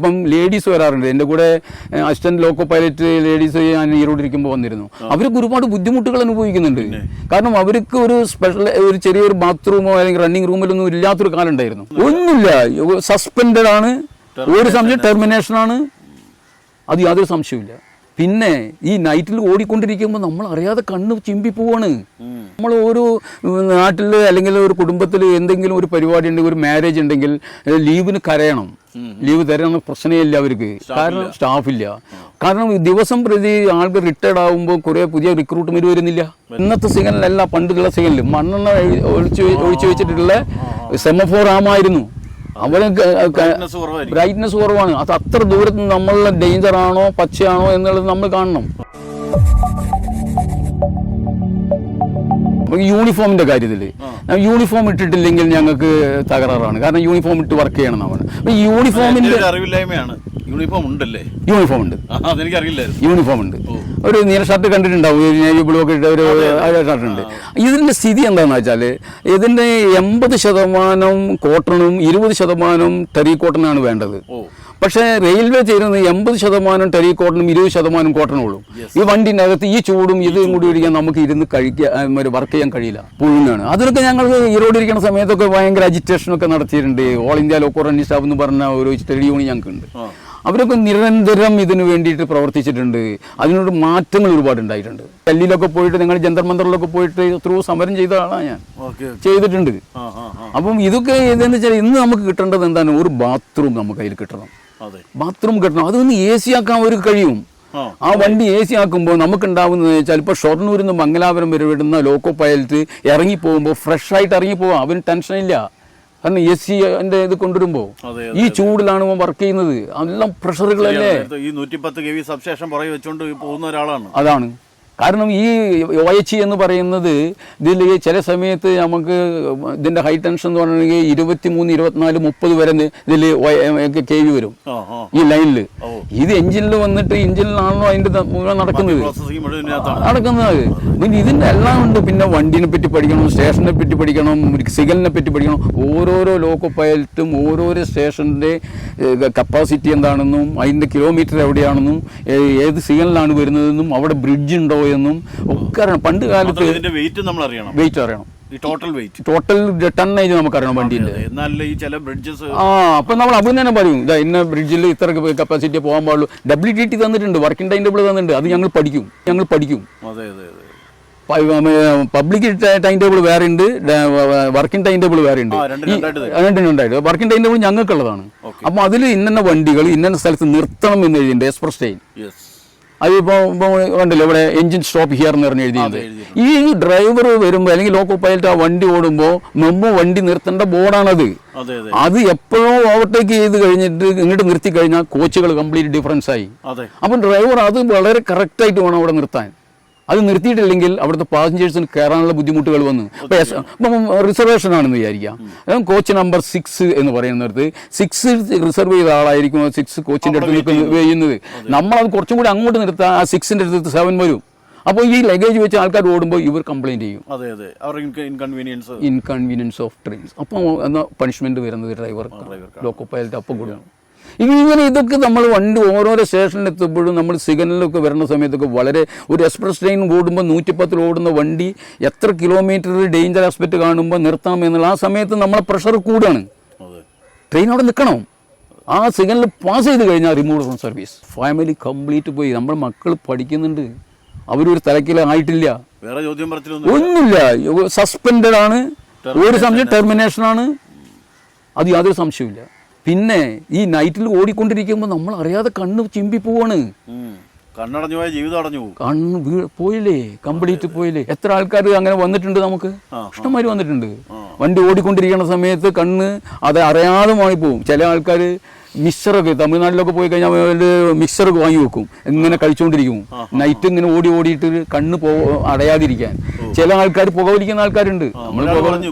അപ്പം ലേഡീസ് വരാറുണ്ട്. എന്റെ കൂടെ അസിസ്റ്റന്റ് ലോക്കോ പൈലറ്റ് ലേഡീസ് ഞാൻ ഈരോടിരിക്കുമ്പോൾ വന്നിരുന്നു. അവർക്ക് ഒരുപാട് ബുദ്ധിമുട്ടുകൾ അനുഭവിക്കുന്നുണ്ട്. കാരണം അവർക്ക് ഒരു സ്പെഷ്യൽ ഒരു ചെറിയൊരു ബാത്റൂമോ അല്ലെങ്കിൽ റണ്ണിങ് റൂമിലൊന്നും ഇല്ലാത്തൊരു കാലം ഉണ്ടായിരുന്നു ഒന്നുമില്ല. സസ്പെൻഡഡ് ആണ്. ഒരു സംശയം ടെർമിനേഷൻ ആണ്. അത് യാതൊരു സംശയമില്ല പിന്നെ ഈ നൈറ്റിൽ ഓടിക്കൊണ്ടിരിക്കുമ്പോൾ നമ്മൾ അറിയാതെ കണ്ണ് ചിമ്പി പോവാണ്. നമ്മൾ ഒരു നാട്ടിൽ അല്ലെങ്കിൽ ഒരു കുടുംബത്തിൽ എന്തെങ്കിലും ഒരു പരിപാടി ഉണ്ടെങ്കിൽ ഒരു മാരേജ് ഉണ്ടെങ്കിൽ ലീവിന് കരയണം. ലീവ് തരണം പ്രശ്നമില്ല അവർക്ക്. കാരണം സ്റ്റാഫില്ല കാരണം ദിവസം പ്രതി ആൾക്ക് റിട്ടയർഡ് ആകുമ്പോൾ കുറെ പുതിയ റിക്രൂട്ട്മെന്റ് വരുന്നില്ല. ഇന്നത്തെ സിഗ്നലല്ല പണ്ടുള്ള സിഗ്നൽ മണ്ണെണ്ണ ഒഴിച്ച് ഒഴിച്ചു വെച്ചിട്ടുള്ള സെമഫോർ ആമായിരുന്നു കുറവായിരിക്കും. ബ്രൈറ്റ്നസ് കുറവാണ്. അത് അത്ര ദൂരത്ത് നമ്മളുടെ ഡേഞ്ചർ ആണോ പച്ചയാണോ എന്നുള്ളത് നമ്മൾ കാണണം. യൂണിഫോമിന്റെ കാര്യത്തിൽ യൂണിഫോം ഇട്ടിട്ടില്ലെങ്കിൽ ഞങ്ങൾക്ക് തകരാറാണ്. കാരണം യൂണിഫോം ഇട്ട് വർക്ക് ചെയ്യണം നമ്മൾ യൂണിഫോമിന്റെ അറിവില്ലായ്മയാണ്. യൂണിഫോം ഉണ്ടല്ലേ? യൂണിഫോം ഉണ്ട്. യൂണിഫോം ഉണ്ട്. ഒരു നീല ഷർട്ട് കണ്ടിട്ടുണ്ടാവും ഒരു നേവി ബ്ലൂ ഒക്കെ ഇട്ട ഒരു ഷർട്ട് ഉണ്ട്. ഇതിന്റെ സ്ഥിതി എന്താണെന്ന് വെച്ചാൽ ഇതിന്റെ എൺപത് ശതമാനം കോട്ടണും ഇരുപത് ശതമാനം ടെറി കോട്ടനാണ് വേണ്ടത്. പക്ഷേ റെയിൽവേ ചെയ്യുന്നത് എൺപത് ശതമാനം ടെറി കോട്ടണും ഇരുപത് ശതമാനം കോട്ടനും ഉള്ളൂ ഈ വണ്ടിന്റെ അകത്ത് ഈ ചൂടും ഇതും കൂടി ഇരിക്കാൻ നമുക്ക് ഇരുന്ന് കഴിക്കാൻ വർക്ക് ചെയ്യാൻ കഴിയില്ല. പുഴുങ്ങാണ്. അതിനൊക്കെ ഞങ്ങൾ ഈറോഡിരിക്കുന്ന സമയത്തൊക്കെ ഭയങ്കര അജിറ്റേഷനൊക്കെ നടത്തിയിട്ടുണ്ട്. All India loco running staff എന്ന് പറഞ്ഞ ഒരു ട്രേഡ് യൂണിയൻ ഞങ്ങൾക്കുണ്ട്. അവരൊക്കെ നിരന്തരം ഇതിനു വേണ്ടിയിട്ട് പ്രവർത്തിച്ചിട്ടുണ്ട്. അതിനോട് മാറ്റങ്ങൾ ഒരുപാട് ഉണ്ടായിട്ടുണ്ട്. ഡൽഹിയിലൊക്കെ പോയിട്ട് നിങ്ങൾ ജന്തർ മന്ദറിലൊക്കെ പോയിട്ട് ത്രൂ സമരം ചെയ്ത ആളാണ് ഞാൻ. ചെയ്തിട്ടുണ്ട്. അപ്പം ഇതൊക്കെ ഏതെന്ന് വെച്ചാൽ ഇന്ന് നമുക്ക് കിട്ടേണ്ടത് എന്താണ്? ഒരു ബാത്റൂം നമുക്ക് അതിൽ കിട്ടണം. ബാത്റൂം കിട്ടണം. അതൊന്ന് എ സി ആക്കാൻ ഒരു കഴിയും. ആ. ആ വണ്ടി എ സി ആക്കുമ്പോൾ നമുക്കുണ്ടാവുന്നത് വെച്ചാൽ ഇപ്പോൾ ഷൊർണൂരിൽ നിന്ന് മംഗലാപുരം വരെ വിടുന്ന ലോക്കോ പൈലറ്റ് ഇറങ്ങി പോകുമ്പോൾ ഫ്രഷ് ആയിട്ട് ഇറങ്ങി പോവാം. അവന് ടെൻഷനില്ല കാരണം എ സി എന്റെ ഇത് കൊണ്ടുവരുമ്പോൾ ഈ ചൂടിലാണ് അവൻ വർക്ക് ചെയ്യുന്നത്. എല്ലാം പ്രഷറുകളല്ലേ ഈ നൂറ്റിപ്പത്ത് കെ വി സബ്സ്റ്റേഷൻ പുറകെ വെച്ചുകൊണ്ട് പോകുന്ന ഒരാളാണ്. അതാണ്. കാരണം ഈ ഒയച്ചി എന്ന് പറയുന്നത് ഇതിൽ ചില സമയത്ത് നമുക്ക് ഇതിന്റെ ഹൈ ടെൻഷൻ എന്ന് പറഞ്ഞിട്ടുണ്ടെങ്കിൽ ഇരുപത്തി മൂന്ന് ഇരുപത്തിനാല് മുപ്പത് വരെ ഇതിൽ കെ വി വരും. ഈ ലൈനിൽ ഇത് എഞ്ചിനിൽ വന്നിട്ട് എഞ്ചിനിലാണല്ലോ അതിന്റെ മുഖം മുഴുവൻ നടക്കുന്നത്. നടക്കുന്നത് പിന്നെ ഇതിന്റെ എല്ലാം ഉണ്ട്. പിന്നെ വണ്ടിനെ പറ്റി പഠിക്കണം സ്റ്റേഷനെ പറ്റി പഠിക്കണം സിഗ്നലിനെ പറ്റി പഠിക്കണം. ഓരോരോ ലോക്കോ പൈലറ്റും ഓരോരോ സ്റ്റേഷന്റെ കപ്പാസിറ്റി എന്താണെന്നും അതിന്റെ കിലോമീറ്റർ എവിടെയാണെന്നും ഏത് സിഗ്നലിലാണ് വരുന്നതെന്നും അവിടെ ബ്രിഡ്ജ് ഉണ്ടോ എന്നും ഒക്കെ അറിയണം. പണ്ട് കാലത്ത് വെയിറ്റ് നമ്മൾ അറിയണം. വെയിറ്റ് അറിയണം. ടോട്ടൽ വെയിറ്റ് ടോട്ടൽ ടണ്ണേജ് നമുക്കറിയണം വണ്ടിന്റെ. ഈ ചില ബ്രിഡ്ജസ് ആ അപ്പൊ നമ്മൾ അപ്പം തന്നെ പറയും. ഇതാ ഇന്ന ബ്രിഡ്ജിൽ ഇത്ര കപ്പാസിറ്റി പോകാൻ പാടുള്ളൂ. ഡബ്ല്യു ടി ടി തന്നിട്ടുണ്ട് വർക്കിംഗ് ടൈം ടേബിൾ തന്നിട്ടുണ്ട്. അത് ഞങ്ങൾ പഠിക്കും. ഞങ്ങൾ പഠിക്കും. അതെ അതെ അതെ. പബ്ലിക് ടൈം ടേബിൾ വേറെ ഉണ്ട്. വർക്കിംഗ് ടൈം ടേബിൾ വേറെ ഉണ്ട്. രണ്ടിനുണ്ടായിട്ട് വർക്കിംഗ് ടൈം ടേബിൾ ഞങ്ങൾക്കുള്ളതാണ്. അപ്പൊ അതിൽ ഇന്ന വണ്ടികൾ ഇന്ന സ്ഥലത്ത് നിർത്തണം എന്ന് എഴുതിയിട്ടുണ്ട് എക്സ്പ്രസ് ട്രെയിൻ അതിപ്പോൾ കണ്ടില്ല കണ്ടില്ലേ ഇവിടെ എഞ്ചിൻ സ്റ്റോപ്പ് ഹിയർ എന്ന് പറഞ്ഞ് എഴുതിയത്. ഈ ഡ്രൈവർ വരുമ്പോൾ അല്ലെങ്കിൽ ലോക്കോ പൈലറ്റ് ആ വണ്ടി ഓടുമ്പോൾ നമ്മ വണ്ടി നിർത്തേണ്ട ബോർഡാണത്. അതെ എപ്പോഴും ഓവർടേക്ക് ചെയ്ത് കഴിഞ്ഞിട്ട് ഇങ്ങോട്ട് നിർത്തി കഴിഞ്ഞാൽ കോച്ചുകൾ കംപ്ലീറ്റ് ഡിഫറൻസ് ആയി. അപ്പം ഡ്രൈവർ അത് വളരെ കറക്റ്റായിട്ട് വേണം അവിടെ നിർത്താൻ. അത് നിർത്തിയിട്ടില്ലെങ്കിൽ അവിടുത്തെ പാസഞ്ചേഴ്സിന് കയറാനുള്ള ബുദ്ധിമുട്ടുകൾ വന്നു. ഇപ്പം റിസർവേഷൻ ആണെന്ന് വിചാരിക്കാം. കോച്ച് നമ്പർ സിക്സ് എന്ന് പറയുന്നിടത്ത് സിക്സ് റിസർവ് ചെയ്ത ആളായിരിക്കും സിക്സ് കോച്ചിന്റെ അടുത്ത് നിൽക്കുന്നത് ചെയ്യുന്നത്. നമ്മളത് കുറച്ചും കൂടി അങ്ങോട്ട് നിർത്താൻ ആ സിക്സിന്റെ അടുത്ത് സെവൻ വരും. അപ്പോൾ ഈ ലഗേജ് വെച്ച് ആൾക്കാർ ഓടുമ്പോൾ ഇവർ കംപ്ലൈന്റ് ചെയ്യും. അതെ അതെ. ഇൻകൺവീനിയൻസ് ഇൻകൺവീനിയൻസ് ഓഫ് ട്രെയിൻസ് അപ്പോൾ എന്നാൽ പണിഷ്മെന്റ് വരുന്നത് ഡ്രൈവർ ഡ്രൈവർക്ക് ലോക്കോ പൈലറ്റ് അപ്പം ഇത് ഇങ്ങനെ ഇതൊക്കെ നമ്മൾ വണ്ടി ഓരോരോ സ്റ്റേഷനിലെത്തുമ്പോഴും നമ്മൾ സിഗ്നലിലൊക്കെ വരുന്ന സമയത്തൊക്കെ വളരെ ഒരു എക്സ്പ്രസ് ട്രെയിൻ ഓടുമ്പോൾ നൂറ്റിപ്പത്തിൽ ഓടുന്ന വണ്ടി എത്ര കിലോമീറ്റർ ഡേഞ്ചർ ആസ്പെക്റ്റ് കാണുമ്പോൾ നിർത്താം എന്നുള്ള ആ സമയത്ത് നമ്മളെ പ്രഷർ കൂടുകയാണ്. ട്രെയിൻ അവിടെ നിൽക്കണം. ആ സിഗ്നൽ പാസ് ചെയ്ത് കഴിഞ്ഞാൽ remove from service family complete പോയി. നമ്മുടെ മക്കൾ പഠിക്കുന്നുണ്ട്. അവരൊരു തലക്കിലായിട്ടില്ല വേറെ ചോദ്യം ഒന്നുമില്ല. സസ്പെൻഡഡ് ആണ്. ഒരു സംശയം ടെർമിനേഷൻ ആണ്. അത് യാതൊരു സംശയമില്ല പിന്നെ ഈ നൈറ്റിൽ ഓടിക്കൊണ്ടിരിക്കുമ്പോൾ നമ്മൾ അറിയാതെ കണ്ണ് ചിമ്പി പോവാണ്. ഉം. കണ്ണടഞ്ഞു പോയ ജീവിതം അടഞ്ഞു പോകും. കണ്ണ് പോയില്ലേ? കംപ്ലീറ്റ് പോയില്ലേ? എത്ര ആൾക്കാർ അങ്ങനെ വന്നിട്ടുണ്ട് നമുക്ക്? ഇഷ്ടംമാര് ഇഷ്ടംമാതിരി വന്നിട്ടുണ്ട് വണ്ടി ഓടിക്കൊണ്ടിരിക്കുന്ന സമയത്ത് കണ്ണ് അത് അറിയാതെ മാറിപ്പോവും. ചില ആൾക്കാർ മിക്സറൊക്കെ തമിഴ്നാട്ടിലൊക്കെ പോയി കഴിഞ്ഞാൽ മിക്സർ വാങ്ങി വെക്കും. ഇങ്ങനെ കഴിച്ചുകൊണ്ടിരിക്കും നൈറ്റ് ഇങ്ങനെ ഓടി ഓടിയിട്ട് കണ്ണ് പോ അടയാതിരിക്കാൻ. ചില ആൾക്കാർ പുകവലിക്കുന്ന ആൾക്കാരുണ്ട്. നമ്മൾ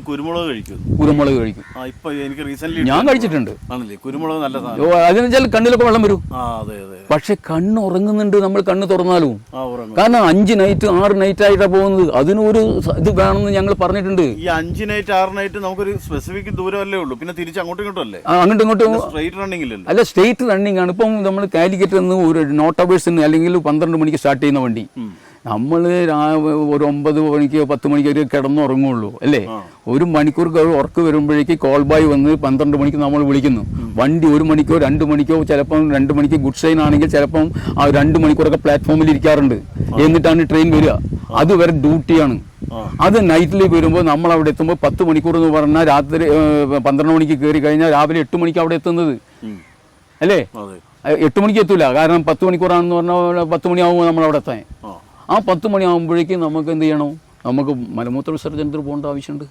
കുരുമുളക് കഴിക്കും. കുരുമുളക് കഴിക്കും. എനിക്ക് റീസെന്റ് ഞാൻ കഴിച്ചിട്ടുണ്ട്. കുരുമുളക് നല്ല കണ്ണിലൊക്കെ വെള്ളം വരും. പക്ഷെ കണ്ണ് ഉറങ്ങുന്നുണ്ട് നമ്മൾ കണ്ണ് തുറന്നാലും. കാരണം അഞ്ച് നൈറ്റ് ആറ് നൈറ്റ് ആയിട്ടാണ് പോകുന്നത്. അതിനൊരു ഇത് വേണമെന്ന് ഞങ്ങൾ പറഞ്ഞിട്ടുണ്ട്. ഈ അഞ്ച് നൈറ്റ് ആറ് നൈറ്റ് നമുക്കൊരു സ്പെസിഫിക് ദൂരമല്ലേ ഉള്ളൂ. പിന്നെ തിരിച്ച് അങ്ങോട്ടും ഇങ്ങോട്ടും അല്ലേ? അങ്ങോട്ടും ഇങ്ങോട്ടും സ്ട്രൈറ്റ് റണ്ണിംഗ് അല്ല സ്റ്റേറ്റ് റണ്ണിങ് ആണ്. ഇപ്പം നമ്മൾ കാലിക്കറ്റ് നിന്ന് ഒരു നോട്ടബേഴ്സിന് അല്ലെങ്കിൽ പന്ത്രണ്ട് മണിക്ക് സ്റ്റാർട്ട് ചെയ്യുന്ന വണ്ടി. നമ്മൾ ഒരു ഒമ്പത് മണിക്ക് പത്ത് മണിക്ക് ഒരു കിടന്നുറങ്ങുള്ളൂ അല്ലേ? ഒരു മണിക്കൂർ ഉറക്ക് വരുമ്പോഴേക്ക് കോൾ ബായ് വന്ന് പന്ത്രണ്ട് മണിക്ക് നമ്മൾ വിളിക്കുന്നു. വണ്ടി ഒരു മണിക്കോ രണ്ട് മണിക്കോ ചിലപ്പം രണ്ട് മണിക്ക് ഗുഡ് ട്രെയിൻ ആണെങ്കിൽ ചിലപ്പം ആ രണ്ട് മണിക്കൂറൊക്കെ പ്ലാറ്റ്ഫോമിൽ ഇരിക്കാറുണ്ട്. എന്നിട്ടാണ് ട്രെയിൻ വരിക. അതുവരെ ഡ്യൂട്ടിയാണ് അത് നൈറ്റിൽ വരുമ്പോൾ നമ്മൾ അവിടെ എത്തുമ്പോൾ പത്ത് മണിക്കൂർ എന്ന് പറഞ്ഞാൽ രാത്രി പന്ത്രണ്ട് മണിക്ക് കയറി കഴിഞ്ഞാൽ രാവിലെ എട്ട് മണിക്ക് അവിടെ എത്തുന്നത്. അല്ലേ? എട്ട് മണിക്ക് എത്തൂല. കാരണം പത്ത് മണിക്കൂറാണെന്ന് പറഞ്ഞാൽ പത്ത് മണിയാകുമ്പോൾ നമ്മൾ അവിടെ എത്താൻ. ആ. പത്ത് മണിയാകുമ്പോഴേക്കും നമുക്ക് എന്ത് ചെയ്യണം? നമുക്ക് മലമൂത്ര വിസർജനത്തിന് പോകേണ്ട ആവശ്യമുണ്ട്.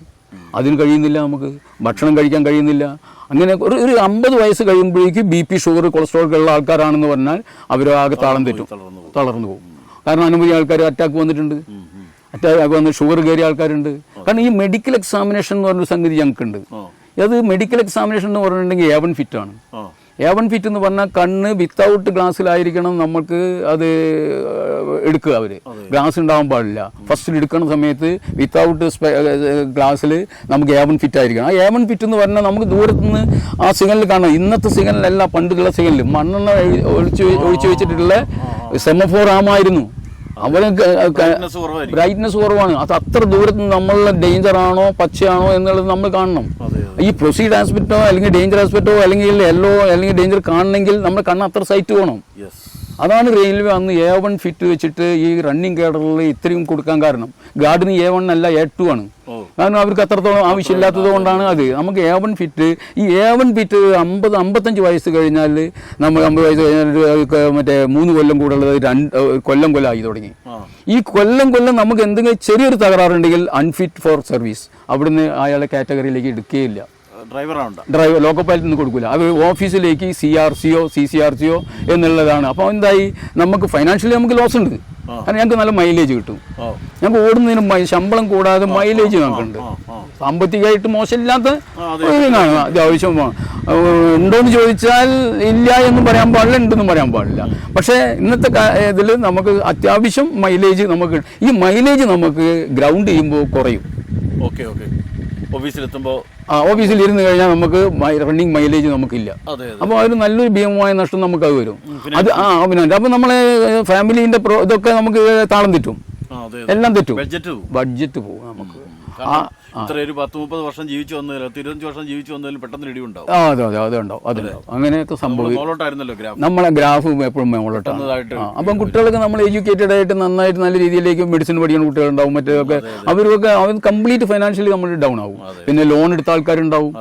അതിന് കഴിയുന്നില്ല നമുക്ക്. ഭക്ഷണം കഴിക്കാൻ കഴിയുന്നില്ല. അങ്ങനെ ഒരു ഒരു അമ്പത് വയസ്സ് കഴിയുമ്പോഴേക്കും ബി പി ഷുഗർ കൊളസ്ട്രോൾ ഉള്ള ആൾക്കാരാണെന്ന് പറഞ്ഞാൽ അവർ ആകെ താളം തെറ്റും. തളർന്നു പോകും. തളർന്നു പോകും. കാരണം അനവധി ആൾക്കാർ അറ്റാക്ക് വന്നിട്ടുണ്ട്. അറ്റാക്ക് വന്ന് ഷുഗർ കയറിയ ആൾക്കാരുണ്ട്. കാരണം ഈ മെഡിക്കൽ എക്സാമിനേഷൻ എന്ന് പറഞ്ഞൊരു സംഗതി ഞങ്ങൾക്കുണ്ട്. അത് മെഡിക്കൽ എക്സാമിനേഷൻ എന്ന് പറഞ്ഞിട്ടുണ്ടെങ്കിൽ ഏവൻ ഫിറ്റ് ആണ്. ഏവൺ ഫിറ്റ് എന്ന് പറഞ്ഞാൽ കണ്ണ് വിത്തൗട്ട് ഗ്ലാസ്സിലായിരിക്കണം നമ്മൾക്ക് അത് എടുക്കുക അവർ ഗ്ലാസ് ഉണ്ടാവാൻ പാടില്ല. ഫസ്റ്റിൽ എടുക്കുന്ന സമയത്ത് വിത്തൗട്ട് ഗ്ലാസ്സിൽ നമുക്ക് എവൺ ഫിറ്റ് ആയിരിക്കണം. ആ എവൺ ഫിറ്റ് എന്ന് പറഞ്ഞാൽ നമുക്ക് ദൂരത്ത് നിന്ന് ആ സിഗ്നൽ കാണാം. ഇന്നത്തെ സിഗ്നലല്ല പണ്ടുള്ള സിഗ്നൽ മണ്ണെണ്ണ ഒഴിച്ച് ഒഴിച്ചു വെച്ചിട്ടുള്ള സെമഫോർ ആമായിരുന്നു കുറവായിരിക്കും. ബ്രൈറ്റ്നസ് കുറവാണ്. അത് അത്ര ദൂരത്ത് നമ്മൾ നമ്മളുടെ ഡേഞ്ചർ ആണോ പച്ചയാണോ എന്നുള്ളത് നമ്മൾ കാണണം. ഈ പ്രൊസീഡ് ആസ്പെക്റ്റോ അല്ലെങ്കിൽ ഡേഞ്ചർ ആസ്പെക്റ്റോ അല്ലെങ്കിൽ യെല്ലോ അല്ലെങ്കിൽ ഡേഞ്ചർ കാണണമെങ്കിൽ നമ്മൾ കണ്ണ് അത്ര സൈറ്റ് വേണം. അതാണ് റെയിൽവേ അന്ന് എ വൺ ഫിറ്റ് വെച്ചിട്ട് ഈ റണ്ണിങ് കേഡറിൽ ഇത്രയും കൊടുക്കാൻ കാരണം. ഗാർഡിന് എ വൺ അല്ല എ ടു ആണ്. കാരണം അവർക്ക് അത്രത്തോളം ആവശ്യമില്ലാത്തത് കൊണ്ടാണ് അത്. നമുക്ക് എ വൺ ഫിറ്റ് ഈ എ വൺ ഫിറ്റ് അമ്പത് അമ്പത്തഞ്ച് വയസ്സ് കഴിഞ്ഞാൽ നമ്മൾ അമ്പത് വയസ്സ് കഴിഞ്ഞാൽ മറ്റേ മൂന്ന് കൊല്ലം കൂടുള്ളത് രണ്ട് കൊല്ലം കൊല്ലം ആയി തുടങ്ങി. ഈ കൊല്ലം കൊല്ലം നമുക്ക് എന്തെങ്കിലും ചെറിയൊരു തകരാറുണ്ടെങ്കിൽ അൺഫിറ്റ് ഫോർ സർവീസ് അവിടുന്ന് അയാളെ കാറ്റഗറിയിലേക്ക് എടുക്കുകയില്ല. ഡ്രൈവറാവണ്ട ഡ്രൈവർ ലോക്കൽ പൈലറ്റ് ഒന്നും കൊടുക്കില്ല അത് ഓഫീസിലേക്ക് C R CO C C R CO എന്നുള്ളതാണ്. അപ്പോൾ എന്തായി നമുക്ക് ഫൈനാൻഷ്യലി നമുക്ക് ലോസ് ഉണ്ട്. കാരണം ഞങ്ങൾക്ക് നല്ല മൈലേജ് കിട്ടും. ഞങ്ങൾക്ക് ഓടുന്നതിന് ശമ്പളം കൂടാതെ മൈലേജ് ഞങ്ങൾക്കുണ്ട്. സാമ്പത്തികമായിട്ട് മോശമില്ലാത്ത ഇതാണ്. അത്യാവശ്യം ഉണ്ടോയെന്ന് ചോദിച്ചാൽ ഇല്ല എന്നും പറയാൻ പാടില്ല ഉണ്ടെന്നും പറയാൻ പാടില്ല. പക്ഷേ ഇന്നത്തെ ഇതിൽ നമുക്ക് അത്യാവശ്യം മൈലേജ് നമുക്ക് ഈ മൈലേജ് നമുക്ക് ഗ്രൗണ്ട് ചെയ്യുമ്പോൾ കുറയും. Okay okay. ഓഫീസിലെത്തുമ്പോൾ ആ ഓഫീസിൽ ഇരുന്ന് കഴിഞ്ഞാൽ നമുക്ക് റണ്ണിങ് മൈലേജ് നമുക്കില്ല. അതൊരു അപ്പോൾ അതിന് നല്ലൊരു ഭീമമായ നഷ്ടം നമുക്ക് അത് വരും അത് ആ പിന്നെ അപ്പോൾ നമ്മളെ ഫാമിലിന്റെ ഇതൊക്കെ നമുക്ക് താളം തെറ്റും. എല്ലാം തെറ്റും. ബഡ്ജറ്റ് പോകും നമുക്ക്. ഇത്ര ഒരു പത്ത് മുപ്പത് വർഷം ജീവിച്ചു വന്നതിൽ ഇരുപത്തഞ്ച് വർഷം ജീവിച്ചു വന്നതിൽ പെട്ടെന്ന് ഇടിവുണ്ടാവും. ആ അതെ അതെ അതുണ്ടാവും അതുണ്ടാവും അങ്ങനെയൊക്കെ സംഭവിക്കും നമ്മളെ ഗ്രാഫ് എപ്പോഴും മുകളിലോട്ടാണ് അപ്പം കുട്ടികൾക്ക് നമ്മൾ എഡ്യൂക്കേറ്റഡ് ആയിട്ട് നന്നായിട്ട് നല്ല രീതിയിലേക്ക് മെഡിസിൻ പഠിക്കുന്ന കുട്ടികളുണ്ടാവും മറ്റൊക്കെ അവർക്കൊക്കെ അവർ കംപ്ലീറ്റ് ഫൈനാൻഷ്യലി നമ്മൾ ഡൗൺ ആവും. പിന്നെ ലോൺ എടുത്ത ആൾക്കാരുണ്ടാവും.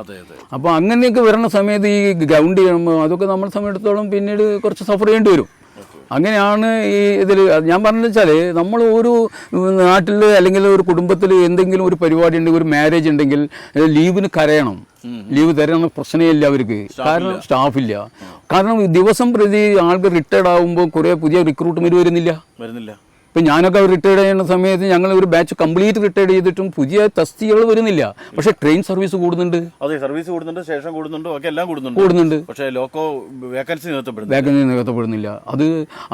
അപ്പോൾ അങ്ങനെയൊക്കെ വരുന്ന സമയത്ത് ഈ ഗ്രൗണ്ട് ചെയ്യുമ്പോൾ അതൊക്കെ നമ്മളെ സമയത്തോളം പിന്നീട് കുറച്ച് സഫർ ചെയ്യേണ്ടി വരും. അങ്ങനെയാണ് ഈ ഇതിൽ ഞാൻ പറഞ്ഞു വെച്ചാൽ നമ്മൾ ഒരു നാട്ടിൽ അല്ലെങ്കിൽ ഒരു കുടുംബത്തിൽ എന്തെങ്കിലും ഒരു പരിപാടി ഉണ്ടെങ്കിൽ ഒരു മാരേജ് ഉണ്ടെങ്കിൽ ലീവിന് കരയണം. ലീവ് തരണം പ്രശ്നമില്ല അവർക്ക്. കാരണം സ്റ്റാഫില്ല. കാരണം ദിവസം പ്രതി ആൾക്ക് റിട്ടയർഡ് ആകുമ്പോൾ കുറേ പുതിയ റിക്രൂട്ട്മെന്റ് വരുന്നില്ല. വരുന്നില്ല. ഇപ്പം ഞാനൊക്കെ റിട്ടയർഡ് ചെയ്യുന്ന സമയത്ത് ഞങ്ങൾ ഒരു ബാച്ച് കംപ്ലീറ്റ് റിട്ടയർഡ് ചെയ്തിട്ടും പുതിയ തസ്തികൾ വരുന്നില്ല. പക്ഷേ ട്രെയിൻ സർവീസ് കൂടുന്നുണ്ട്. അതെ സർവീസ് കൂടുന്നുണ്ട് ശേഷം കൂടുന്നുണ്ട് ഒക്കെ എല്ലാം കൂടുന്നുണ്ട്. കൂടുന്നുണ്ട്. പക്ഷേ ലോക്കോ വേക്കൻസി നികത്തപ്പെടുന്നു വേക്കൻസി നികത്തപ്പെടുന്നില്ല. അത്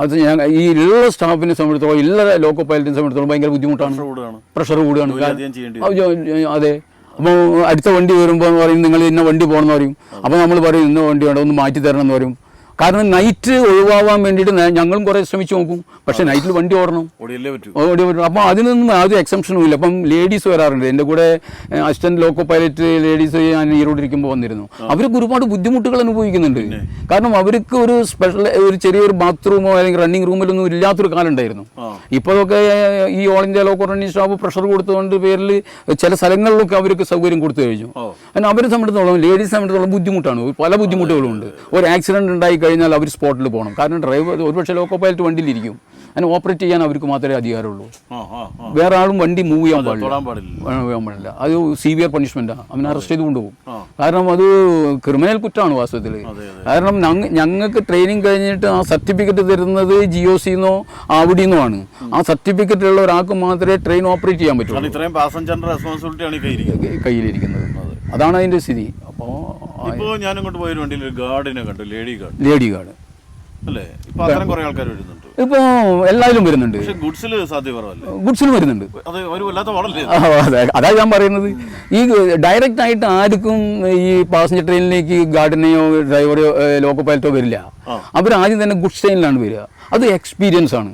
അത് ഞാൻ ഈ ഉള്ള സ്റ്റാഫിനെ സംബന്ധിച്ചോളം ഇല്ല ലോക്കോ പൈലറ്റിനെ സംബന്ധിച്ചോളം ഭയങ്കര ബുദ്ധിമുട്ടാണ്. പ്രഷർ കൂടുകയാണ്. അതെ. അപ്പോൾ അടുത്ത വണ്ടി വരുമ്പോൾ പറയും നിങ്ങൾ ഇന്ന വണ്ടി പോകണമെന്ന് പറയും. അപ്പോൾ നമ്മൾ പറയും ഇന്ന വണ്ടി വേണ്ട ഒന്ന് മാറ്റി തരണം എന്ന് പറയും. കാരണം നൈറ്റ് ഒഴിവാവാൻ വേണ്ടിയിട്ട് ഞങ്ങളും കുറേ ശ്രമിച്ചു നോക്കും. പക്ഷേ നൈറ്റിൽ വണ്ടി ഓടണം. ഓടിയല്ലേ പറ്റും. അപ്പോൾ അതിനൊന്നും ആദ്യം എക്സംഷനും ഇല്ല. അപ്പം ലേഡീസ് വരാറുണ്ട്. എന്റെ കൂടെ അസിസ്റ്റന്റ് ലോക്കോ പൈലറ്റ് ലേഡീസ് ഞാൻ ഈരോടിരിക്കുമ്പോൾ വന്നിരുന്നു. അവർക്ക് ഒരുപാട് ബുദ്ധിമുട്ടുകൾ അനുഭവിക്കുന്നുണ്ട്. കാരണം അവർക്ക് ഒരു സ്പെഷ്യൽ ഒരു ചെറിയൊരു ബാത്റൂമോ അല്ലെങ്കിൽ റണ്ണിങ് റൂമിലൊന്നും ഇല്ലാത്തൊരു കാലം ഉണ്ടായിരുന്നു ഇപ്പോഴൊക്കെ ഈ all India loco running staff pressure കൊടുത്തുകൊണ്ട് പേരിൽ ചില സ്ഥലങ്ങളിലൊക്കെ അവർക്ക് സൗകര്യം കൊടുത്തു കഴിഞ്ഞു. അവരെ സംബന്ധിച്ചിടത്തോളം ലേഡീസ് സംബന്ധിച്ചിടത്തോളം ബുദ്ധിമുട്ടാണ്. പല ബുദ്ധിമുട്ടുകളും ഉണ്ട്. ഒരു ആക്സിഡന്റ് ഉണ്ടായി കഴിഞ്ഞാൽ അവർ സ്പോട്ടിൽ പോകണം. കാരണം ഡ്രൈവർ ഒരുപക്ഷെ ലോക്കോ പൈലറ്റ് വണ്ടിയിലിരിക്കും. അതിന് ഓപ്പറേറ്റ് ചെയ്യാൻ അവർക്ക് മാത്രമേ അധികാരമുള്ളൂ. വേറെ ആളും വണ്ടി മൂവ് ചെയ്യാൻ പാടില്ല. അത് സിവിയർ പണിഷ്മെന്റാണ് അവനെ അറസ്റ്റ് ചെയ്ത് കൊണ്ടുപോകും. കാരണം അത് ക്രിമിനൽ കുറ്റമാണ് വാസ്തവത്തിൽ കാരണം ഞങ്ങൾക്ക് ട്രെയിനിങ് കഴിഞ്ഞിട്ട് ആ സർട്ടിഫിക്കറ്റ് തരുന്നത് ജിഒ സിന്നോ ആവിഡിന്നോ ആണ്. ആ സർട്ടിഫിക്കറ്റ് ഉള്ള ഒരാൾക്ക് മാത്രമേ ട്രെയിൻ ഓപ്പറേറ്റ് ചെയ്യാൻ പറ്റുള്ളൂ. കാരണം ഇത്രയും പാസഞ്ചറിന്റെ റെസ്പോൺസിബിലിറ്റി ആണ് ഈ കയ്യിലിരിക്കുന്നത്. അതാണ് അതിന്റെ സ്ഥിതി. അപ്പോൾ ഇപ്പോൾ ഞാൻ അങ്ങോട്ട് പോയൊരു വണ്ടിയിൽ ഒരു ഗാർഡിനെ കണ്ടു ലേഡി ഗാർഡ്. Lady guard. അല്ലേ? ഇപ്പൊ അത്തരം കുറെ ആൾക്കാർ വരുന്നുണ്ട്. എല്ലാവരും വരുന്നുണ്ട്. ഗുഡ്സിൽ സാധ്യത കുറവല്ലേ ഗുഡ്സിലും വരുന്നുണ്ട്. അത് ഒരു വല്ലാത്ത പാടല്ലേ? അതാ ഞാൻ പറയുന്നത്. ഈ ഡയറക്റ്റ് ആയിട്ട് ആർക്കും ഈ പാസഞ്ചർ ട്രെയിനിലേക്ക് ഗാർഡിനെയോ ഡ്രൈവറോ ലോക്കോ പൈലറ്റോ വരില്ല. അവർ ആദ്യം തന്നെ ഗുഡ്സ് ട്രെയിനിലാണ് വരിക. അത് എക്സ്പീരിയൻസ് ആണ്.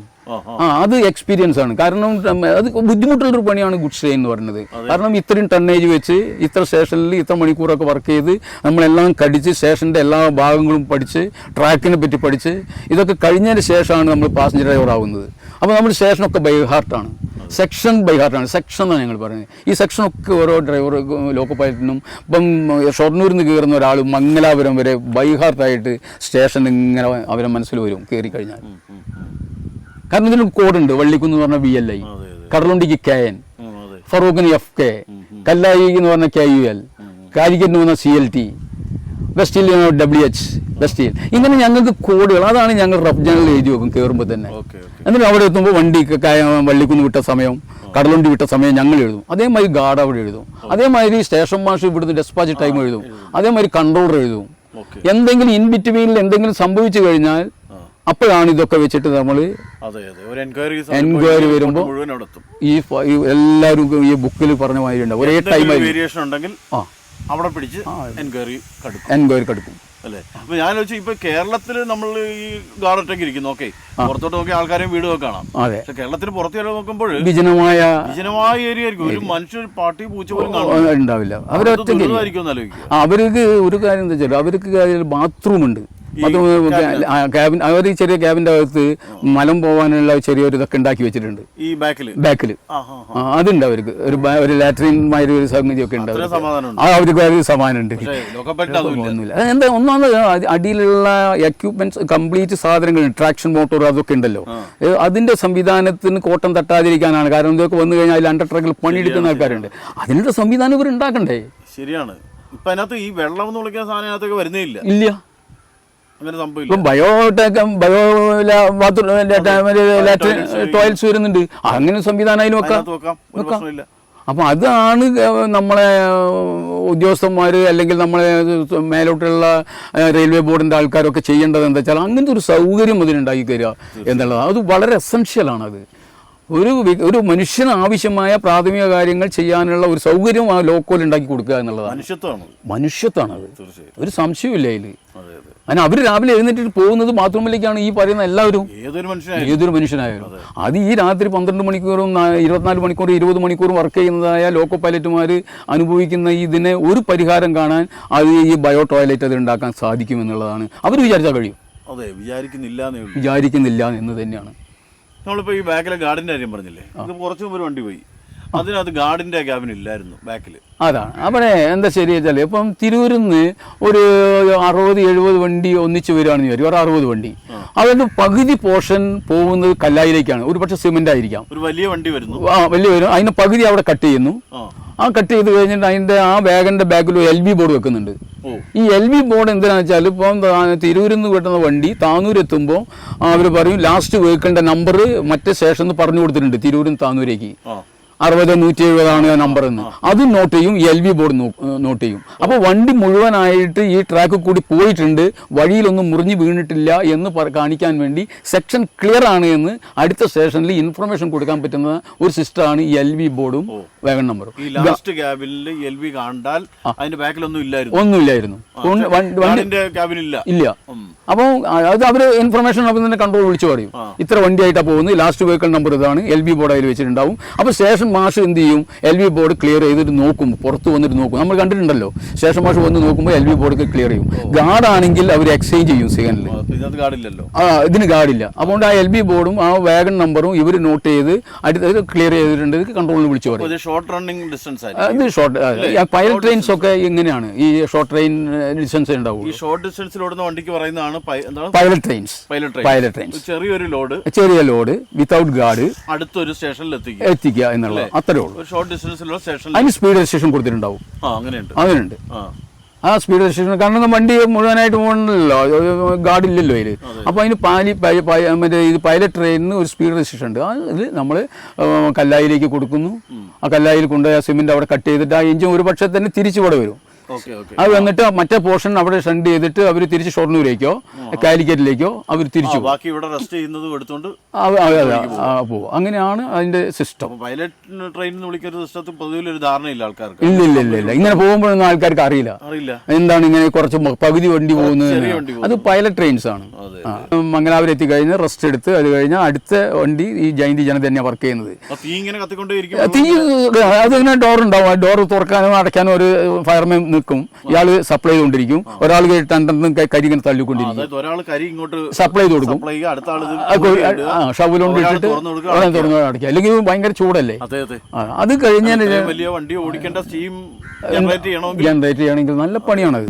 ആ, അത് എക്സ്പീരിയൻസ് ആണ്. കാരണം അത് ബുദ്ധിമുട്ടുള്ളൊരു പണിയാണ് ഗുഡ്സ് ട്രെയിൻ എന്ന് പറയുന്നത്. കാരണം ഇത്രയും ടണ്ണേജ് വെച്ച് ഇത്ര സ്റ്റേഷനിൽ ഇത്ര മണിക്കൂറൊക്കെ വർക്ക് ചെയ്ത് നമ്മളെല്ലാം കടിച്ച് സ്റ്റേഷന്റെ എല്ലാ ഭാഗങ്ങളും പഠിച്ച് ട്രാക്കിനെ പറ്റി പഠിച്ച് ഇതൊക്കെ കഴിഞ്ഞതിന് ശേഷമാണ് നമ്മൾ പാസഞ്ചർ ഡ്രൈവർ ആവുന്നത്. അപ്പോൾ നമ്മൾ സ്റ്റേഷനൊക്കെ ബൈ ഹാർട്ടാണ് സെക്ഷൻ ബൈ ഹാർട്ടാണ് സെക്ഷൻ എന്നാണ് ഞങ്ങൾ പറയുന്നത്. ഈ സെക്ഷനൊക്കെ ഓരോ ഡ്രൈവർ ലോക്കോ പൈലറ്റിനും ഇപ്പം ഷൊർണൂരിൽ നിന്ന് കയറുന്ന ഒരാൾ മംഗലാപുരം വരെ ബൈ ഹാർട്ടായിട്ട് സ്റ്റേഷൻ ഇങ്ങനെ അവരെ മനസ്സിൽ വരും കയറി കഴിഞ്ഞാൽ. കാരണം ഇതിന് കോഡുണ്ട് വള്ളിക്കുന്ന് എന്ന് പറഞ്ഞ ബി എൽ ഐ കടലുണ്ടിക്ക് കെ എൻ ഫറൂഖിന് എഫ് കെ കല്ലായി എന്ന് പറഞ്ഞ കെ യു എൽ കാലിക്കറ്റ് എന്ന് പറഞ്ഞ സി എൽ ടി വെസ്റ്റിൽ ഡബ്ല്യു എച്ച് വെസ്റ്റിൽ ഇങ്ങനെ ഞങ്ങൾക്ക് കോഡുകൾ അതാണ് ഞങ്ങൾ റഫ് ജനറൽ എഴുതി വെക്കും കയറുമ്പോൾ തന്നെ. എന്നിട്ട് അവിടെ എത്തുമ്പോൾ വണ്ടി വള്ളിക്കുന്ന് വിട്ട സമയം കടലുണ്ടി വിട്ട സമയം ഞങ്ങൾ എഴുതും. അതേമാതിരി ഗാർഡ് അവിടെ എഴുതും. അതേമാതിരി സ്റ്റേഷൻ മാഷ് ഇവിടുന്ന് ഡെസ്പാച്ച് ടൈം എഴുതും. അതേമാതിരി കൺട്രോളർ എഴുതും. എന്തെങ്കിലും ഇൻ ബിറ്റ്വീനിൽ എന്തെങ്കിലും സംഭവിച്ചു കഴിഞ്ഞാൽ അപ്പോഴാണ് ഇതൊക്കെ വെച്ചിട്ട് നമ്മൾ എൻക്വയറി വരുമ്പോൾ ഈ എല്ലാവരും ഈ ബുക്കിൽ പറഞ്ഞ മാതിരി ഒരേ ടൈം വേരിയേഷൻ ഉണ്ടെങ്കിൽ ആ. അവിടെ പിടിച്ച് എൻക്വയറി കടുക്കും. എൻക്വയറി കടുക്കും. അല്ലേ? അപ്പൊ ഞാൻ വെച്ചു ഇപ്പൊ കേരളത്തിൽ നമ്മൾ ഈ ഗാർഡറ്റൊക്കെ ഇരിക്കുന്നു. ഓക്കെ. പുറത്തോട്ട് നോക്കി ആൾക്കാരെയും വീട് കാണാം. അതെ. പക്ഷെ കേരളത്തിന് പുറത്ത് നോക്കുമ്പോൾ വിജനമായ വിജനമായ ഏരിയ ആയിരിക്കും. ഒരു മനുഷ്യർ പാട്ടി പൂച്ച പോലും ഉണ്ടാവില്ല. ആ, അവർക്ക് ഒരു കാര്യം എന്താ വെച്ചാൽ അവർക്ക് ബാത്റൂം ഉണ്ട്. ക്യാബിൻ അവർ ഈ ചെറിയ ക്യാബിന്റെ അകത്ത് മലം പോകാനുള്ള ചെറിയൊരു ഇതൊക്കെ ഉണ്ടാക്കി വെച്ചിട്ടുണ്ട്. ഈ ബാക്കിൽ ബാക്കിൽ അതുണ്ട് അവർക്ക്. ഒരു ഒരു ലാട്രിൻ മാതിരി ഒരു സംഗതി ഒക്കെ ഉണ്ട്. അവർക്ക്. ഒരു സമാനമുണ്ട് ഒന്നുമില്ല. എന്താ ഒന്നാമത് അടിയിലുള്ള എക്യൂപ്മെന്റ്സ് കംപ്ലീറ്റ് സാധനങ്ങൾ ട്രാക്ഷൻ മോട്ടോർ അതൊക്കെ ഉണ്ടല്ലോ. അതിന്റെ സംവിധാനത്തിന് കോട്ടം തട്ടാതിരിക്കാനാണ്. കാരണം ഇതൊക്കെ വന്നു കഴിഞ്ഞാൽ അതിൽ അണ്ടർ ട്രക്കിൽ പണിയെടുക്കുന്ന ആൾക്കാരുണ്ട്. അതിനുള്ള സംവിധാനം ഇവർ ഉണ്ടാക്കണ്ടേ? ശരിയാണ്. ഇപ്പൊ അതിനകത്ത് ഈ വെള്ളം എന്ന് വിളിക്കുന്ന സാധനം അതിനകത്തൊക്കെ വരുന്നേ ഇല്ല. ഇല്ല. ഇപ്പം ബയോടെക് ബയോ ടോയ്ലറ്റ്സ് വരുന്നുണ്ട് അങ്ങനെ സംവിധാനം അതിൽ വെക്കാം. അപ്പം അതാണ് നമ്മളെ ഉദ്യോഗസ്ഥന്മാര് അല്ലെങ്കിൽ നമ്മളെ മേലോട്ടുള്ള റെയിൽവേ ബോർഡിന്റെ ആൾക്കാരൊക്കെ ചെയ്യേണ്ടത് എന്താ വെച്ചാൽ അങ്ങനത്തെ ഒരു സൗകര്യം അതിനുണ്ടാക്കി തരിക എന്നുള്ളത് അത് വളരെ എസെൻഷ്യലാണ് അത് ഒരു ഒരു മനുഷ്യന് ആവശ്യമായ പ്രാഥമിക കാര്യങ്ങൾ ചെയ്യാനുള്ള ഒരു സൗകര്യം ആ ലോക്കോൽ ഉണ്ടാക്കി കൊടുക്കുക എന്നുള്ളതാണ്. മനുഷ്യത്വമാണ് മനുഷ്യത്വമാണത് അത്. ഒരു സംശയമില്ല അതിൽ അതെ അതെ. അതിന് അവർ രാവിലെ എഴുന്നേറ്റ് പോകുന്നത് ബാത്റൂമിലേക്കാണ് ഈ പറയുന്ന എല്ലാവരും? ഏതൊരു മനുഷ്യനായാലും. അത്. ഈ രാത്രി പന്ത്രണ്ട് മണിക്കൂറും ഇരുപത്തിനാല് മണിക്കൂറും ഇരുപത് മണിക്കൂറും വർക്ക് ചെയ്യുന്നതായ ലോക്കോ പൈലറ്റുമാർ അനുഭവിക്കുന്ന ഇതിനെ ഒരു പരിഹാരം കാണാൻ അത് ഈ ബയോ ടോയ്ലറ്റ് അത് ഉണ്ടാക്കാൻ സാധിക്കുമെന്നുള്ളതാണ് അവർ വിചാരിച്ചാൽ കഴിയും. അതെ വിചാരിക്കുന്നില്ല വിചാരിക്കുന്നില്ല എന്ന് തന്നെയാണ്. നമ്മളിപ്പോ ഈ ബാക്കിലെ ഗാർഡിന്റെ കാര്യം പറഞ്ഞില്ലേ? ഇത് കുറച്ച് മുമ്പ് വണ്ടി പോയി. അതിനകത്ത് ഗാർഡിന്റെ ക്യാബിൻ ഇല്ലായിരുന്നു ബാക്കിൽ അതാണ്. അവിടെ എന്താ ശരി വെച്ചാൽ ഇപ്പം തിരൂരിൽ നിന്ന് ഒരു അറുപത് എഴുപത് വണ്ടി ഒന്നിച്ച് വരികയാണെന്ന് വിചാരിക്കും. ഒരു അറുപത് വണ്ടി. അതുകൊണ്ട് പകുതി പോർഷൻ പോകുന്നത് കല്ലായിലേക്കാണ്. ഒരു പക്ഷേ സിമെന്റ് ആയിരിക്കാം. ഒരു വലിയ വണ്ടി വരുന്നു. ആ വലിയ വരും. അതിന് പകുതി അവിടെ കട്ട് ചെയ്യുന്നു. ആ. കട്ട് ചെയ്ത് കഴിഞ്ഞിട്ട് അതിന്റെ ആ വേഗന്റെ ബാക്കിൽ ഒരു എൽ ബി ബോർഡ് വെക്കുന്നുണ്ട്. ഈ എൽ ബി ബോർഡ് എന്തിനാണെന്ന് വെച്ചാൽ ഇപ്പം തിരൂരിൽ നിന്ന് കിട്ടുന്ന വണ്ടി താനൂർ എത്തുമ്പോൾ അവർ പറയും ലാസ്റ്റ് വെക്കേണ്ട നമ്പർ മറ്റേ സ്റ്റേഷനിൽ പറഞ്ഞു കൊടുത്തിട്ടുണ്ട് തിരൂരിൽ നിന്ന് താനൂരേക്ക് അറുപത് നൂറ്റി എഴുപതാണ് ആ നമ്പർ എന്ന്. അത് നോട്ട് ചെയ്യും എൽ വി ബോർഡ് നോട്ട് ചെയ്യും. അപ്പോൾ വണ്ടി മുഴുവനായിട്ട് ഈ ട്രാക്ക് കൂടി പോയിട്ടുണ്ട്. വഴിയിലൊന്നും മുറിഞ്ഞു വീണിട്ടില്ല എന്ന് കാണിക്കാൻ വേണ്ടി സെക്ഷൻ ക്ലിയർ ആണ് എന്ന് അടുത്ത സ്റ്റേഷനിൽ ഇൻഫർമേഷൻ കൊടുക്കാൻ പറ്റുന്ന ഒരു സിസ്റ്റമാണ് ഈ എൽ വി ബോർഡും വാഗൺ നമ്പർ ഈ ലാസ്റ്റ് എൽ വി കണ്ടാൽ അതിന്റെ ബാക്കിലൊന്നും ഇല്ലായിരുന്നു. ഒന്നുമില്ലായിരുന്നു. കൊണ്ട് വണ്ടി വണ്ടി ഇല്ല. അപ്പോൾ അത് അവർ ഇൻഫർമേഷൻ തന്നെ കൺട്രോൾ വിളിച്ചു പറയും. ഇത്ര വണ്ടിയായിട്ടാണ് പോകുന്നത്. ലാസ്റ്റ് വെഹിക്കിൾ നമ്പർ ഇതാണ്. എൽ ബി ബോർഡ് അതിൽ വെച്ചിട്ടുണ്ടാവും. അപ്പോൾ സ്റ്റേഷൻ മാഷ് എന്ത് ചെയ്യും? എൽ ബി ബോർഡ് ക്ലിയർ ചെയ്തിട്ട് നോക്കും. പുറത്ത് വന്നിട്ട് നോക്കും. നമ്മൾ കണ്ടിട്ടുണ്ടല്ലോ. സ്റ്റേഷൻ മാഷ് വന്ന് നോക്കുമ്പോൾ എൽ ബി ബോർഡ് ക്ലിയർ ചെയ്യും. ഗാർഡ് ആണെങ്കിൽ അവർ എക്സ്ചേഞ്ച് ചെയ്യും സെക്കൻഡിൽ ആ, ഇതിന് ഗാർഡില്ല അതുകൊണ്ട് ആ എൽ ബി ബോർഡും ആ വാഗൺ നമ്പറും ഇവർ നോട്ട് ചെയ്ത് അടുത്ത ക്ലിയർ ചെയ്തിട്ടുണ്ട്. കൺട്രോളിൽ വിളിച്ചു പറയും. ഷോർട്ട് റണ്ണിങ് ഡിസ്റ്റൻസ് ഇത് ഷോർട്ട് പൈലറ്റ് ട്രെയിൻസ് ഒക്കെ ഇങ്ങനെയാണ് ഈ ഷോർട്ട് ട്രെയിൻ ഡിസ്റ്റൻസ് ഉണ്ടാവുള്ളൂ. ഈ ഷോർട്ട് ഡിസ്റ്റൻസിൽ ഓടുന്ന വണ്ടിക്ക് പറയുന്നതാണ് pilot trains pilot train pilot trains ചെറിയൊരു ലോഡ് ചെറിയ ലോഡ് വിത്തൗട്ട് ഗാർഡ് അടുത്തൊരു സ്റ്റേഷനിൽ എത്തിക്കുക എത്തിക്കുക എന്നുള്ളത് അത്രേ ഉള്ളൂ. ഷോർട്ട് ഡിസ്റ്റൻസിലുള്ള സ്റ്റേഷൻ അതിന് സ്പീഡ് സ്റ്റേഷൻ കൊടുത്തിട്ടുണ്ടാവും. ആ അങ്ങനെയുണ്ട്. അതിനുണ്ട് ആ സ്പീഡ് രജിസ്ട്രേഷൻ കാരണം വണ്ടി മുഴുവനായിട്ട് പോകണമല്ലോ ഗാർഡ് ഇല്ലല്ലോ അതിൽ അപ്പോൾ അതിന് പാലി മറ്റേ ഇത് പൈലറ്റ് ട്രെയിനിന് ഒരു സ്പീഡ് രജിസ്ട്രേഷൻ ഉണ്ട്. അത് നമ്മൾ കല്ലായിലേക്ക് കൊടുക്കുന്നു. ആ കല്ലായിൽ കൊണ്ടുപോയി ആ സിമെന്റ് അവിടെ കട്ട് ചെയ്തിട്ട് ആ എഞ്ചിൻ ഒരു പക്ഷേ തന്നെ തിരിച്ചു ഇവിടെ വരും. അത് വന്നിട്ട് മറ്റേ പോർഷൻ അവിടെ സെൻഡ് ചെയ്തിട്ട് അവർ തിരിച്ച് ഷൊർണൂരേക്കോ കാലിക്കറ്റിലേക്കോ അവർ തിരിച്ചു ബാക്കി ഇവിടെ റെസ്റ്റ് ചെയ്യുന്നതും പോകും. അങ്ങനെയാണ് അതിന്റെ സിസ്റ്റം പൈലറ്റ് ട്രെയിനിൽ വിളിക്കുന്ന സിസ്റ്റത്തിൽ പൊതുവിൽ ഒരു ധാരണയില്ല ആൾക്കാർക്ക്. ഇല്ല ഇല്ല ഇല്ല ഇല്ല. ഇങ്ങനെ പോകുമ്പോഴൊന്നും ആൾക്കാർക്ക് അറിയില്ല. അറിയില്ല. എന്താണ് ഇങ്ങനെ കുറച്ച് പകുതി വണ്ടി പോകുന്നത് അത് പൈലറ്റ് ട്രെയിൻസ് ആണ്. മംഗലാപുരം എത്തിക്കഴിഞ്ഞ് റെസ്റ്റ് എടുത്ത് അത് കഴിഞ്ഞ അടുത്ത വണ്ടി ഈ ജയന്തി ജന തന്നെയാണ് വർക്ക് ചെയ്യുന്നത്. തീ അതിങ്ങനെ ഡോർ ഉണ്ടാവും. ഡോർ തുറക്കാനോ അടയ്ക്കാനും ഒരു ഫയർമാൻ നിൽക്കും. ഇയാൾ സപ്ലൈ ചെയ്തുകൊണ്ടിരിക്കും. ഒരാൾ രണ്ടെണ്ണം കരി ഇങ്ങനെ തള്ളിക്കൊണ്ടിരിക്കും. സപ്ലൈ ചെയ്ത് കൊടുക്കും. ഷവലുകൊണ്ട് ഇട്ടിട്ട് തുറന്ന് അടയ്ക്കുക. അല്ലെങ്കിൽ ഭയങ്കര ചൂടല്ലേ? അതെ കഴിഞ്ഞാൽ വലിയ വണ്ടി ഓടിക്കേണ്ട സ്റ്റീം ജനറേറ്റ് ചെയ്യണമെങ്കിൽ ജനറേറ്റ് ചെയ്യണമെങ്കിൽ നല്ല പണിയാണത്.